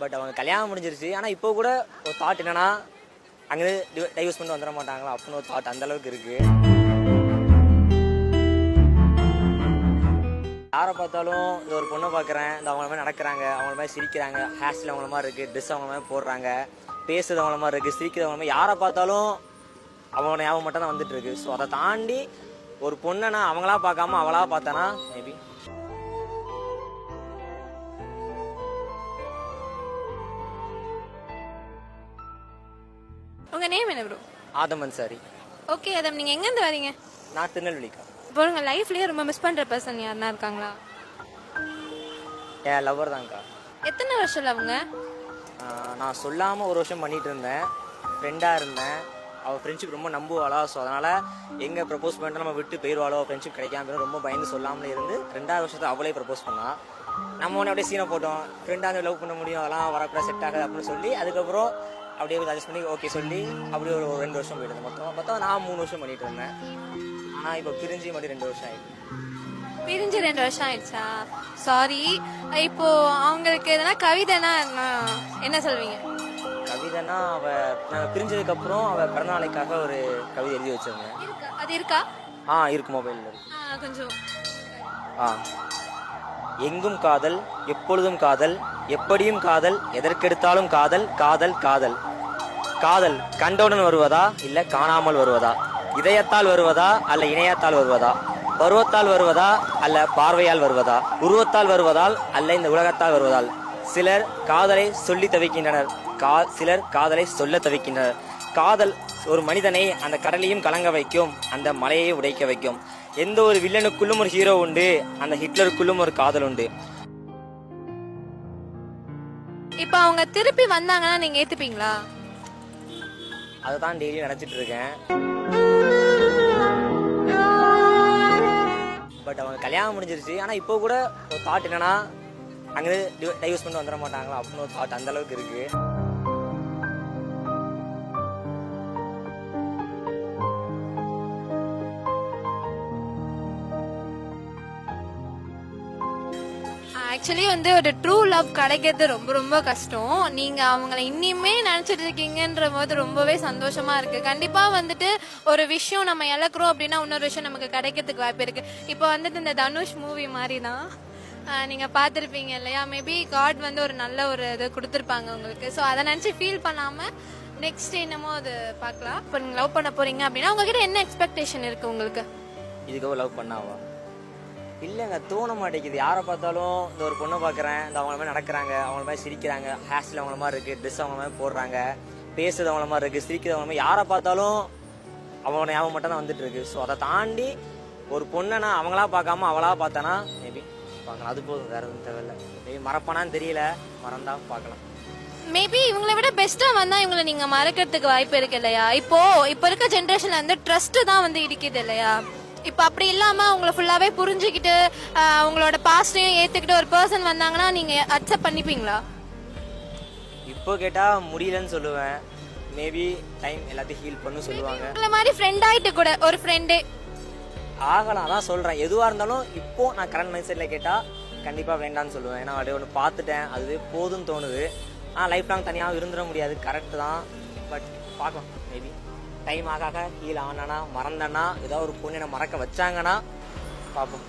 But அவங்க கல்யாணம் முடிஞ்சிருச்சு. ஆனால் இப்போ கூட ஒரு தாட் என்னன்னா அங்கே டைவர்ஸ் பண்ணிட்டு வந்துட மாட்டாங்களா? அப்படின்னு ஒரு தாட் அந்த அளவுக்கு இருக்கு. யாரை பார்த்தாலும் இந்த ஒரு பொண்ணை பார்க்குறேன் இந்த அவங்கள மாதிரி நடக்கிறாங்க அவங்கள மாதிரி சிரிக்கிறாங்க ஹேர் ஸ்டைல் அவங்கள மாதிரி இருக்குது ட்ரெஸ் அவங்கள மாதிரி போடுறாங்க பேசுறது அவங்கள மாதிரி இருக்குது சிரிக்கிறது அவங்கள மாதிரி யாரை பார்த்தாலும் அவங்களோட ஞாபகம் மட்டும் தான் வந்துட்டு இருக்கு. ஸோ அதை தாண்டி ஒரு பொண்ணை நான் அவங்களா பார்க்காம அவளா பார்த்தேன்னா மேபி உங்க நேம் என்ன ப்ரோ ஆதமன் சாரி ஓகே அதம் நீங்க எங்க இருந்து வரீங்க? நான் திருநெல்வேலிக்கா. இப்போ உங்க லைஃப்லயே ரொம்ப மிஸ் பண்ற பர்சன் யாருன்னா இருக்காங்களா? என் லவ்வர் தான்க்கா. எத்தனை வருஷம் அவங்க நான் சொல்லாமல் ஒரு வருஷம் பண்ணிட்டு இருந்தேன். ஃப்ரெண்டாக இருந்தேன். அவள் ஃப்ரெண்ட்ஷிப் ரொம்ப நம்புவாளா ஸோ அதனால் எங்கே ப்ரப்போஸ் பண்ணிட்டு நம்ம விட்டு போயிடுவாளோ ஃப்ரெண்ட்ஷிப் கிடைக்காம ரொம்ப பயந்து சொல்லாமலே இருந்து ரெண்டாவது வருஷத்தை அவளே ப்ரப்போஸ் பண்ணா. நம்ம ஒன்று அப்படியே சீனை போட்டோம். ஃப்ரெண்டாக லவ் பண்ண முடியும் அதெல்லாம் வரக்கூட செட் ஆகாது அப்படின்னு சொல்லி அதுக்கப்புறம் அப்படியே அட்ஜஸ்ட் பண்ணி ஓகே சொல்லி அப்படியே ஒரு ரெண்டு வருஷம் போயிட்டு மொத்தம் மொத்தம் நான் மூணு வருஷம் பண்ணிட்டு இருந்தேன். ஆனால் இப்போ பிரிஞ்சு மட்டும் ரெண்டு வருஷம் ஆயிடுச்சு. பிரிஞ்சு ரெண்டு வருஷம் ஆயிடுச்சா? சாரி இப்போ அவங்களுக்கு எதனா கவிதைனா என்ன சொல்வீங்க? கவிதைனா அவள் நாங்கள் பிரிஞ்சதுக்கப்புறம் அவள் பிறந்தநாளைக்காக ஒரு கவிதை எழுதி வச்சிருந்தேன். அது இருக்கா? ஆ இருக்கு மொபைலில் இருக்கு. கொஞ்சம். ஆ. எங்கும் காதல் எப்பொழுதும் காதல் எப்படியும் காதல் எதற்கெடுத்தாலும் காதல் காதல் காதல். காதல் கண்டவுடன் வருவதா இல்ல காணாமல் வருவதா? இதயத்தால் வருவதா அல்ல இணையத்தால் வருவதா? பருவத்தால் வருவதா அல்ல பார்வையால் வருவதா? உருவத்தால் வருவதால் அல்ல இந்த உலகத்தால் வருவதால்? சிலர் காதலை சொல்லி தவிக்கின்றனர். கா சிலர் காதலை சொல்ல தவிக்கின்றனர். காதல் ஒரு மனிதனை அந்த கடலையும் கலங்க வைக்கும் அந்த மலையை உடைக்க வைக்கும். எந்த ஒரு வில்லனுக்குள்ளும் ஒரு ஹீரோ உண்டு அந்த ஹிட்லருக்குள்ளும் ஒரு காதல் உண்டு. இப்போ அவங்க திருப்பி வந்தாங்கன்னா நீங்க ஏத்துப்பீங்களா? அதை தான் டெய்லியும் நினச்சிட்டு இருக்கேன் பட் அவங்க கல்யாணம் முடிஞ்சிருச்சு. ஆனால் இப்போ கூட ஒரு தாட் என்னன்னா அங்கே டைவர்ஸ் பண்ணி வந்துட மாட்டாங்களா? அப்படின்னு ஒரு தாட் அந்த அளவுக்கு ஆக்சுவலி வந்து ஒரு ட்ரூ லவ் கிடைக்கிறது ரொம்ப ரொம்ப கஷ்டம். நீங்க அவங்கள இன்னியுமே நினைச்சிட்டு இருக்கீங்கன்ற போது ரொம்பவே சந்தோஷமா இருக்கு. கண்டிப்பா வந்துட்டு ஒரு விஷயம் நம்ம இழக்கிறோம் அப்படின்னா இன்னொரு விஷயம் நமக்கு கிடைக்கிறதுக்கு வாய்ப்பு இருக்கு. இப்போ வந்துட்டு இந்த தனுஷ் மூவி மாதிரி தான் நீங்க பார்த்துருப்பீங்க இல்லையா? மேபி காட் வந்து ஒரு நல்ல ஒரு இது கொடுத்துருப்பாங்க உங்களுக்கு. ஸோ அதை நினச்சி ஃபீல் பண்ணாம நெக்ஸ்ட் என்னமோ அது பார்க்கலாம். இப்போ நீங்க லவ் பண்ண போறீங்க அப்படின்னா உங்ககிட்ட என்ன எக்ஸ்பெக்டேஷன் இருக்கு உங்களுக்கு? இதுக்கோ லவ் பண்ணாவா? இல்லைங்க தோண மாட்டேங்குது யாரை பார்த்தாலும் இந்த ஒரு பொண்ணை பார்க்குறேன். இந்த அவங்கள மாதிரி நடக்கிறாங்க. அவங்கள மாதிரி சிரிக்கிறாங்க. ஹேர் ஸ்டைல் அவங்கள மாதிரி இருக்குது ட்ரெஸ் அவங்கள மாதிரி போடுறாங்க. பேசுறது அவங்கள மாதிரி இருக்குது சிரிக்கிறது அவங்கள மாதிரி. யாரை பார்த்தாலும் அவங்களோட ஞாபகம் மட்டும் தான் வந்துட்டு இருக்கு. ஸோ அதை தாண்டி ஒரு பொண்ணை நான் அவங்களா பார்க்காம அவளா பார்த்தேன்னா மேபி பார்க்கலாம். அது போதும். வேற எதுவும் தேவையில்ல. மேபி மறப்பானான்னு தெரியல. மறந்தா பார்க்கலாம். மேபி இவங்களை விட பெஸ்டா வந்தா இவங்களை நீங்க மறக்கிறதுக்கு வாய்ப்பு இருக்கு இல்லையா? இப்போ இப்போ இருக்க ஜென்ரேஷன்ல வந்து ட்ரஸ்ட் தான் வந்து இடிக்குது இல்லையா? இப்போ அப்படி இல்லாம உங்களை ஃபுல்லாவே புரிஞ்சுக்கிட்டு உங்களோட பாஸ்டையும் ஏத்துக்கிட்டு ஒரு பர்சன் வந்தாங்கன்னா நீங்க அக்செப்ட் பண்ணிப்பீங்களா? இப்போ கேட்டால் முடியலன்னு சொல்லுவேன். மேபி டைம் எல்லாத்தையும் ஹீல் பண்ணு சொல்லுவாங்க. உங்களை மாதிரி ஃப்ரெண்ட் ஆயிட்டு கூட ஒரு ஃப்ரெண்டே ஆகலாம் அதான் சொல்கிறேன் எதுவாக இருந்தாலும் இப்போ நான் கரண்ட் மைண்ட் செட்டில் கேட்டால் கண்டிப்பாக வேண்டாம்னு சொல்லுவேன். ஏன்னா அப்படியே ஒன்று பார்த்துட்டேன். அதுவே போதும்னு தோணுது. ஆனால் லைஃப் லாங் தனியாக இருந்துட முடியாது. கரெக்டு தான். பட் பார்க்கலாம் மேபி டைம் ஆக ஹீல் ஆனானா மறந்தனா ஏதாவது ஒரு பொண்ணு என்னை மறக்க வச்சாங்கன்னா பார்ப்போம்